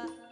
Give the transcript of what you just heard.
가.